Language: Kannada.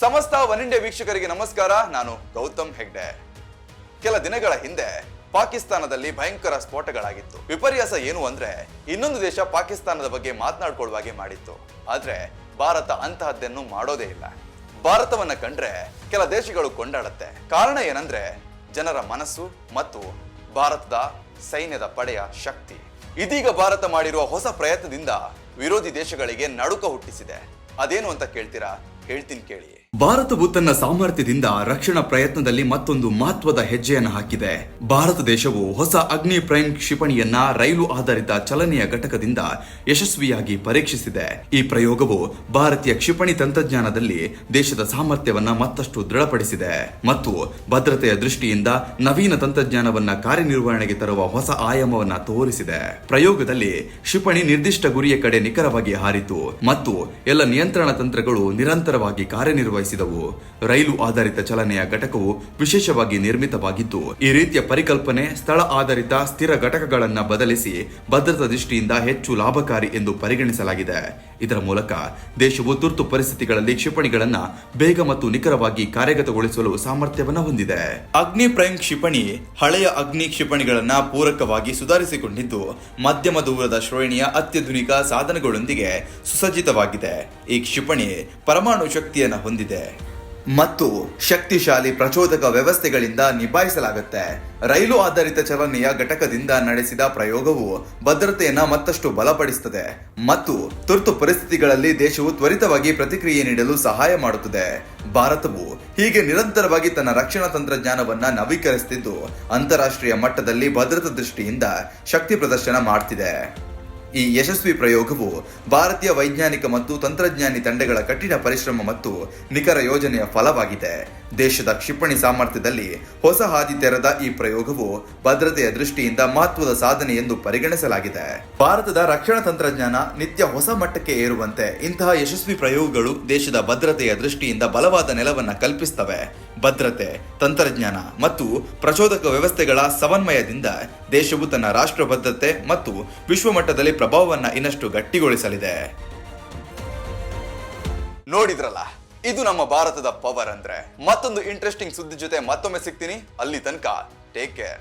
ಸಮಸ್ತ ಒನ್ ಇಂಡಿಯಾ ವೀಕ್ಷಕರಿಗೆ ನಮಸ್ಕಾರ. ನಾನು ಗೌತಮ್ ಹೆಗ್ಡೆ. ಕೆಲ ದಿನಗಳ ಹಿಂದೆ ಪಾಕಿಸ್ತಾನದಲ್ಲಿ ಭಯಂಕರ ಸ್ಫೋಟಗಳಾಗಿತ್ತು. ವಿಪರ್ಯಾಸ ಏನು ಅಂದ್ರೆ, ಇನ್ನೊಂದು ದೇಶ ಪಾಕಿಸ್ತಾನದ ಬಗ್ಗೆ ಮಾತನಾಡ್ಕೊಳ್ಳುವಾಗೆ ಮಾಡಿತ್ತು. ಆದ್ರೆ, ಭಾರತ ಅಂತಹದ್ದನ್ನು ಮಾಡೋದೇ ಇಲ್ಲ. ಭಾರತವನ್ನ ಕಂಡ್ರೆ ಕೆಲ ದೇಶಗಳು ಕೊಂಡಾಡತ್ತೆ. ಕಾರಣ ಏನಂದ್ರೆ, ಜನರ ಮನಸ್ಸು ಮತ್ತು ಭಾರತದ ಸೈನ್ಯದ ಪಡೆಯ ಶಕ್ತಿ. ಇದೀಗ ಭಾರತ ಮಾಡಿರುವ ಹೊಸ ಪ್ರಯತ್ನದಿಂದ ವಿರೋಧಿ ದೇಶಗಳಿಗೆ ನಡುಕ ಹುಟ್ಟಿಸಿದೆ. ಅದೇನು ಅಂತ ಕೇಳ್ತೀರಾ? ಹೇಳ್ತೀನಿ ಕೇಳಿ. ಭಾರತವು ತನ್ನ ಸಾಮರ್ಥ್ಯದಿಂದ ರಕ್ಷಣಾ ಪ್ರಯತ್ನದಲ್ಲಿ ಮತ್ತೊಂದು ಮಹತ್ವದ ಹೆಜ್ಜೆಯನ್ನು ಹಾಕಿದೆ. ಭಾರತ ದೇಶವು ಹೊಸ ಅಗ್ನಿ ಪ್ರೈಮ್ ಕ್ಷಿಪಣಿಯನ್ನ ರೈಲು ಆಧಾರಿತ ಚಲನೆಯ ಘಟಕದಿಂದ ಯಶಸ್ವಿಯಾಗಿ ಪರೀಕ್ಷಿಸಿದೆ. ಈ ಪ್ರಯೋಗವು ಭಾರತೀಯ ಕ್ಷಿಪಣಿ ತಂತ್ರಜ್ಞಾನದಲ್ಲಿ ದೇಶದ ಸಾಮರ್ಥ್ಯವನ್ನ ಮತ್ತಷ್ಟು ದೃಢಪಡಿಸಿದೆ. ಮತ್ತು ಭದ್ರತೆಯ ದೃಷ್ಟಿಯಿಂದ ನವೀನ ತಂತ್ರಜ್ಞಾನವನ್ನ ಕಾರ್ಯನಿರ್ವಹಣೆಗೆ ತರುವ ಹೊಸ ಆಯಾಮವನ್ನ ತೋರಿಸಿದೆ. ಪ್ರಯೋಗದಲ್ಲಿ ಕ್ಷಿಪಣಿ ನಿರ್ದಿಷ್ಟ ಗುರಿಯ ಕಡೆ ನಿಖರವಾಗಿ ಹಾರಿತು. ಮತ್ತು ಎಲ್ಲ ನಿಯಂತ್ರಣ ತಂತ್ರಗಳು ನಿರಂತರವಾಗಿ ಕಾರ್ಯನಿರ್ವಹಿಸಿದವು ರೈಲು ಆಧಾರಿತ ಚಲನೆಯ ಘಟಕವು ವಿಶೇಷವಾಗಿ ನಿರ್ಮಿತವಾಗಿದ್ದು, ಈ ರೀತಿಯ ಪರಿಕಲ್ಪನೆ ಸ್ಥಳ ಆಧಾರಿತ ಸ್ಥಿರ ಘಟಕಗಳನ್ನು ಬದಲಿಸಿ ಭದ್ರತಾ ದೃಷ್ಟಿಯಿಂದ ಹೆಚ್ಚು ಲಾಭಕಾರಿ ಎಂದು ಪರಿಗಣಿಸಲಾಗಿದೆ. ಇದರ ಮೂಲಕ ದೇಶವು ತುರ್ತು ಪರಿಸ್ಥಿತಿಗಳಲ್ಲಿ ಕ್ಷಿಪಣಿಗಳನ್ನು ಬೇಗ ಮತ್ತು ನಿಖರವಾಗಿ ಕಾರ್ಯಗತಗೊಳಿಸಲು ಸಾಮರ್ಥ್ಯವನ್ನು ಹೊಂದಿದೆ. ಅಗ್ನಿ ಪ್ರೈಮ್ ಕ್ಷಿಪಣಿ ಹಳೆಯ ಅಗ್ನಿ ಕ್ಷಿಪಣಿಗಳನ್ನು ಪೂರಕವಾಗಿ ಸುಧಾರಿಸಿಕೊಂಡಿದ್ದು, ಮಧ್ಯಮ ದೂರದ ಶ್ರೇಣಿಯ ಅತ್ಯಾಧುನಿಕ ಸಾಧನಗಳೊಂದಿಗೆ ಸುಸಜ್ಜಿತವಾಗಿದೆ. ಈ ಕ್ಷಿಪಣಿ ಪರಮಾಣು ಶಕ್ತಿಯನ್ನು ಹೊಂದಿದೆ. ಮತ್ತು ಶಕ್ತಿಶಾಲಿ ಪ್ರಚೋದಕ ವ್ಯವಸ್ಥೆಗಳಿಂದ ನಿಭಾಯಿಸಲಾಗುತ್ತೆ. ರೈಲು ಆಧಾರಿತ ಚಲನೆಯ ಘಟಕದಿಂದ ನಡೆಸಿದ ಪ್ರಯೋಗವು ಭದ್ರತೆಯನ್ನು ಮತ್ತಷ್ಟು ಬಲಪಡಿಸುತ್ತದೆ. ಮತ್ತು ತುರ್ತು ಪರಿಸ್ಥಿತಿಗಳಲ್ಲಿ ದೇಶವು ತ್ವರಿತವಾಗಿ ಪ್ರತಿಕ್ರಿಯೆ ನೀಡಲು ಸಹಾಯ ಮಾಡುತ್ತದೆ. ಭಾರತವು ಹೀಗೆ ನಿರಂತರವಾಗಿ ತನ್ನ ರಕ್ಷಣಾ ತಂತ್ರಜ್ಞಾನವನ್ನ ನವೀಕರಿಸುತ್ತಿದ್ದು ಅಂತಾರಾಷ್ಟ್ರೀಯ ಮಟ್ಟದಲ್ಲಿ ಭದ್ರತಾ ದೃಷ್ಟಿಯಿಂದ ಶಕ್ತಿ ಪ್ರದರ್ಶನ ಮಾಡ್ತಿದೆ. ಈ ಯಶಸ್ವಿ ಪ್ರಯೋಗವು ಭಾರತೀಯ ವೈಜ್ಞಾನಿಕ ಮತ್ತು ತಂತ್ರಜ್ಞಾನಿ ತಂಡಗಳ ಕಠಿಣ ಪರಿಶ್ರಮ ಮತ್ತು ನಿಖರ ಯೋಜನೆಯ ಫಲವಾಗಿದೆ. ದೇಶದ ಕ್ಷಿಪಣಿ ಸಾಮರ್ಥ್ಯದಲ್ಲಿ ಹೊಸ ಹಾದಿ ತೆರೆದ ಈ ಪ್ರಯೋಗವು ಭದ್ರತೆಯ ದೃಷ್ಟಿಯಿಂದ ಮಹತ್ವದ ಸಾಧನೆ ಎಂದು ಪರಿಗಣಿಸಲಾಗಿದೆ. ಭಾರತದ ರಕ್ಷಣಾ ತಂತ್ರಜ್ಞಾನ ನಿತ್ಯ ಹೊಸ ಮಟ್ಟಕ್ಕೆ ಏರುವಂತೆ ಇಂತಹ ಯಶಸ್ವಿ ಪ್ರಯೋಗಗಳು ದೇಶದ ಭದ್ರತೆಯ ದೃಷ್ಟಿಯಿಂದ ಬಲವಾದ ನೆಲವನ್ನ ಕಲ್ಪಿಸುತ್ತವೆ ಭದ್ರತೆ, ತಂತ್ರಜ್ಞಾನ ಮತ್ತು ಪ್ರಚೋದಕ ವ್ಯವಸ್ಥೆಗಳ ಸಮನ್ವಯದಿಂದ ದೇಶವು ತನ್ನ ರಾಷ್ಟ್ರ ಭದ್ರತೆ ಮತ್ತು ವಿಶ್ವಮಟ್ಟದಲ್ಲಿ ಪ್ರಭಾವವನ್ನ ಇನ್ನಷ್ಟು ಗಟ್ಟಿಗೊಳಿಸಲಿದೆ. ನೋಡಿದ್ರಲ್ಲ, ಇದು ನಮ್ಮ ಭಾರತದ ಪವರ್ ಅಂದ್ರೆ ಮತ್ತೊಂದು ಇಂಟ್ರೆಸ್ಟಿಂಗ್ ಸುದ್ದಿ ಜೊತೆ ಮತ್ತೊಮ್ಮೆ ಸಿಗ್ತೀನಿ. ಅಲ್ಲಿ ತನಕ ಟೇಕ್ ಕೇರ್